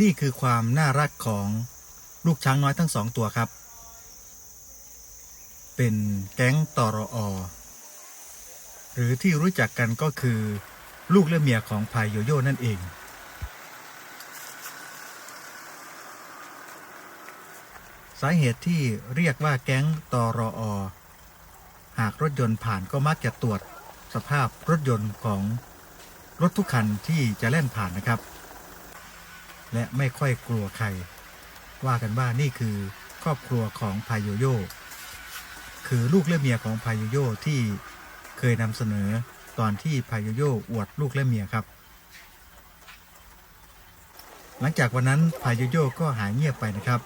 นี่คือความน่ารักของลูกช้างน้อยทั้งสองตัวครับ เป็นแก๊งตอรออหรือที่รู้จักกันก็คือ ลูกและเมียของพายโยโย่นั่นเอง สาเหตุที่เรียกว่าแก๊งตอรออหากรถยนต์ผ่านก็มักจะตรวจสภาพรถยนต์ของรถทุกคันที่จะแล่นผ่านนะครับ และไม่ค่อยกลัวใคร ว่ากันว่านี่คือครอบครัวของพายโยโย่คือลูกและเมียของพายโยโย่ที่เคยนำเสนอตอนที่พายโยโย่อวดลูกและเมียครับ หลังจากวันนั้นพายโยโย่ก็หายเงียบไปนะครับ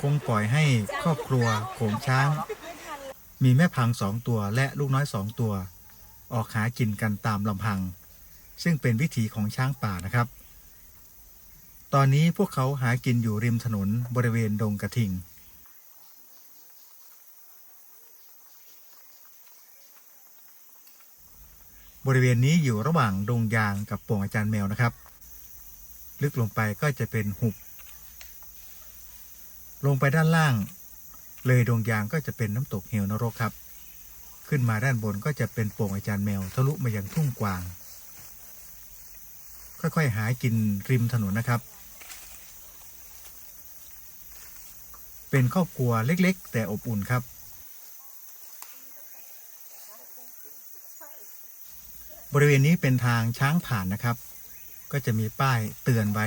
คงปล่อยให้ครอบครัวโขงช้าง มีแม่พังสองตัวและลูกน้อยสองตัว ออกหากินกันตามลำพัง ซึ่งเป็นวิถีของช้างป่านะครับ ตอนนี้พวกเขาหากินอยู่ริมถนนบริเวณดงกระทิง บริเวณนี้อยู่ระหว่างดงยางกับป่งอาจารย์แมวนะครับ ลึกลงไปก็จะเป็นหุบ ลงไปด้านล่าง เลยดงยางก็จะเป็นน้ำตกเหวนรกครับ ขึ้นมาด้านบนก็จะเป็นโป่งอาจารย์แมวทะลุมายังทุ่งกวาง ค่อยๆ หากินริมถนนนะครับ เป็นครอบครัวเล็กๆ แต่อบอุ่นครับ บริเวณนี้เป็นทางช้างผ่านนะครับ ก็จะมีป้ายเตือนไว้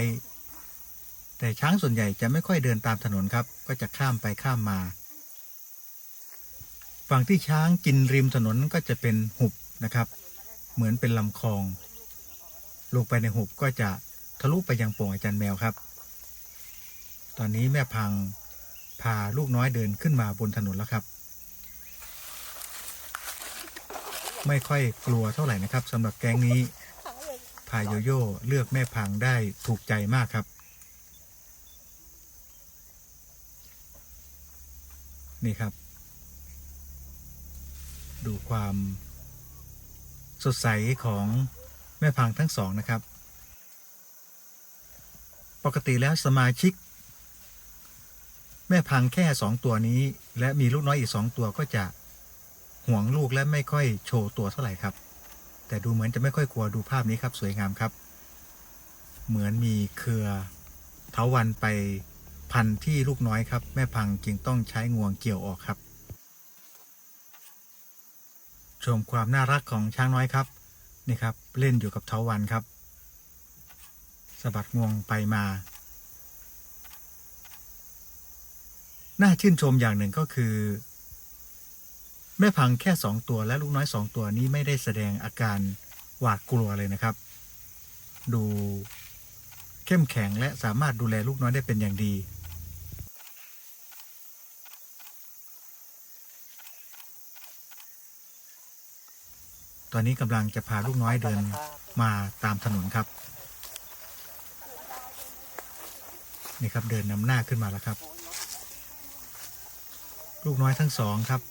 แต่ช้างส่วนใหญ่จะไม่ค่อยเดินตามถนนครับ ก็จะข้ามไปข้ามมา ฝั่งที่ช้างกินริมถนนก็จะเป็นหุบนะครับ เหมือนเป็นลำคลอง ลงไปในหุบก็จะทะลุไปยังโป่งอาจารย์แมวครับ ตอนนี้แม่พังพาลูกน้อยเดินขึ้นมาบนถนนแล้วครับ ไม่ค่อยกลัวเท่าไหร่นะครับสำหรับแก๊งนี้พายโยโย่เลือกแม่พังได้ถูกใจมากครับ นี่ครับ ดูความสดใสของ แม่พังทั้งสองนะครับ ปกติแล้วสมาชิก แม่พังแค่สองตัวนี้ และมีลูกน้อยอีกสองตัวก็จะห่วงลูกและไม่ค่อยโชว์ตัวเท่าไหร่ครับ แต่ดูเหมือนจะไม่ค่อยกลัวดูภาพนี้ครับสวยงามครับ เหมือนมีเครือเถาวันไปพันที่ลูกน้อยครับ แม่พังจึงต้องใช้งวงเกี่ยวออกครับ ชมความน่ารักของช้างน้อยครับ นี่ครับ เล่นอยู่กับเถาวันครับสะบัดงวงไปมา น่าชื่นชมอย่างหนึ่งก็คือ แม่พังแค่สองตัวและลูกน้อยสองตัวนี้ไม่ได้แสดงอาการหวาดกลัวเลยนะครับ ดูเข้มแข็งและสามารถดูแลลูกน้อยได้เป็นอย่างดี ตอนนี้กำลังจะพาลูกน้อยเดินมาตามถนนครับ นี่ครับเดินนำหน้าขึ้นมาแล้วครับ ลูกน้อยทั้งสองครับ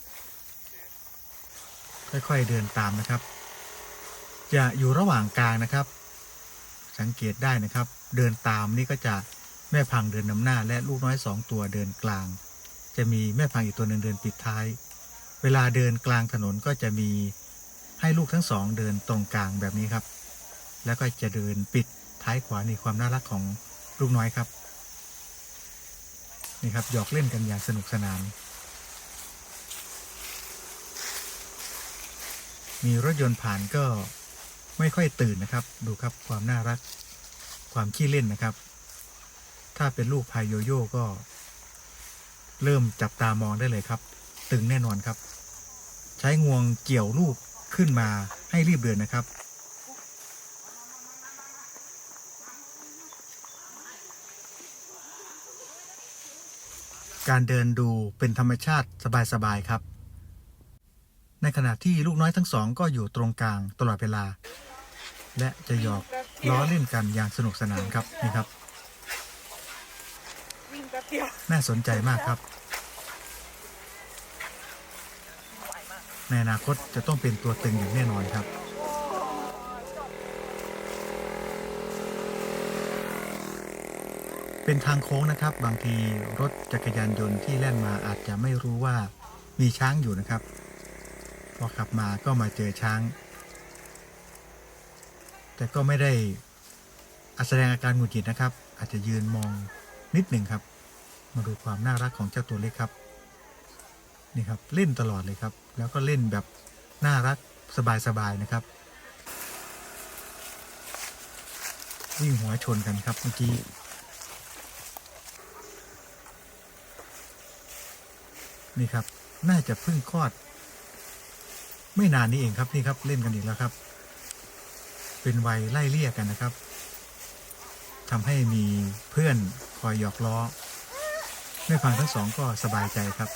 ค่อยๆเดินตามนะครับ จะอยู่ระหว่างกลางนะครับ สังเกตได้นะครับ เดินตามนี่ก็จะแม่พังเดินนำหน้า และลูกน้อยสองตัวเดินกลาง จะมีแม่พังอีกตัวหนึ่งเดินปิดท้าย เวลาเดินกลางถนนก็จะมี ให้ลูกทั้งสองเดินตรงกลางแบบนี้ครับ แล้วก็จะเดินปิดท้ายขวานี่ความน่ารักของลูกน้อยครับ นี่ครับหยอกเล่นกันอย่างสนุกสนาน มีรถยนต์ผ่านก็ไม่ค่อยตื่นนะครับ ดูครับความน่ารัก ความขี้เล่นนะครับ ถ้าเป็นลูกพายโยโย่ก็ เริ่มจับตามองได้เลยครับ ตึงแน่นอนครับ ใช้งวงเกี่ยวลูก ขึ้นมาให้รีบเดินนะครับ การเดินดูเป็นธรรมชาติสบายๆครับ ในขณะที่ลูกน้อยทั้งสองก็อยู่ตรงกลางตลอดเวลา และจะหยอกล้อเล่นกันอย่างสนุกสนานครับนี่ครับ น่าสนใจมากครับ ในอนาคตจะต้องเป็นตัวตึงอย่างแน่นอนครับเป็นทางโค้งนะครับ บางทีรถจักรยานยนต์ที่แล่นมาอาจจะไม่รู้ว่ามีช้างอยู่นะครับ พอขับมาก็มาเจอช้าง แต่ก็ไม่ได้อาแสดงอาการหงุดหงิดนะครับ อาจจะยืนมองนิดหนึ่งครับ มาดูความน่ารักของเจ้าตัวเล็กครับ นี่ครับเล่นตลอดเลยครับ แล้วก็เล่นแบบน่ารักสบายๆนะครับ วิ่งหัวชนกันครับเมื่อกี้นี่ครับ น่าจะเพิ่งคลอด ไม่นานนี้เองครับนี่ครับเล่นกันอีกแล้วครับ เป็นวัยไล่เลี่ยกันนะครับทำให้มีเพื่อนคอยหยอกล้อแม่พังทั้งสองก็สบายใจครับ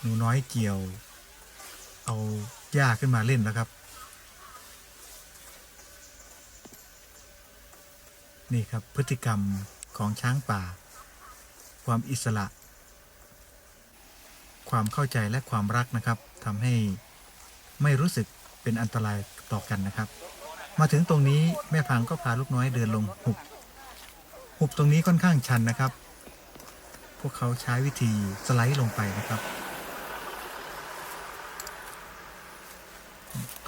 หนูน้อยเกี่ยว เอาหญ้าขึ้นมาเล่นแล้วครับ นี่ครับพฤติกรรมของช้างป่า ความอิสระ ความเข้าใจและความรักนะครับทำให้ไม่รู้สึกเป็นอันตรายต่อกันนะครับ มาถึงตรงนี้แม่พังก็พาลูกน้อยเดินลงหุบ หุบตรงนี้ค่อนข้างชันนะครับ พวกเขาใช้วิธีสไลด์ลงไปนะครับ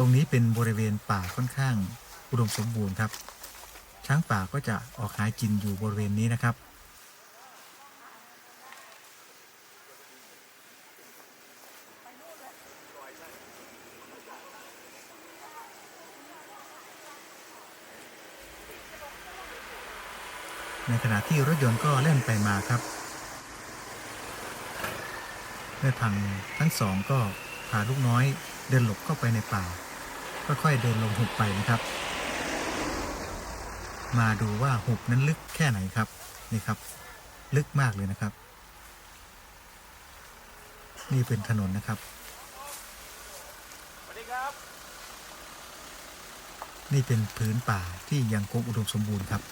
รงนี้เป็นบริเวณป่าค่อนข้างอุดมสมบูรณ์ครับ ช้างป่าก็จะออกหากินอยู่บริเวณนี้นะครับ ในขณะที่รถยนต์ก็เล่นไปมาครับแม่พังทั้งสองก็พาลูกน้อยเดินหลบเข้าไปในป่า ค่อยๆเดินลงหุบไปนะครับ มาดูว่าหุบนั้นลึกแค่ไหนครับนี่ครับ ลึกมากเลยนะครับ นี่เป็นถนนนะครับสวัสดีครับนี่เป็นพื้นป่าที่ยังคงอุดมสมบูรณ์ครับ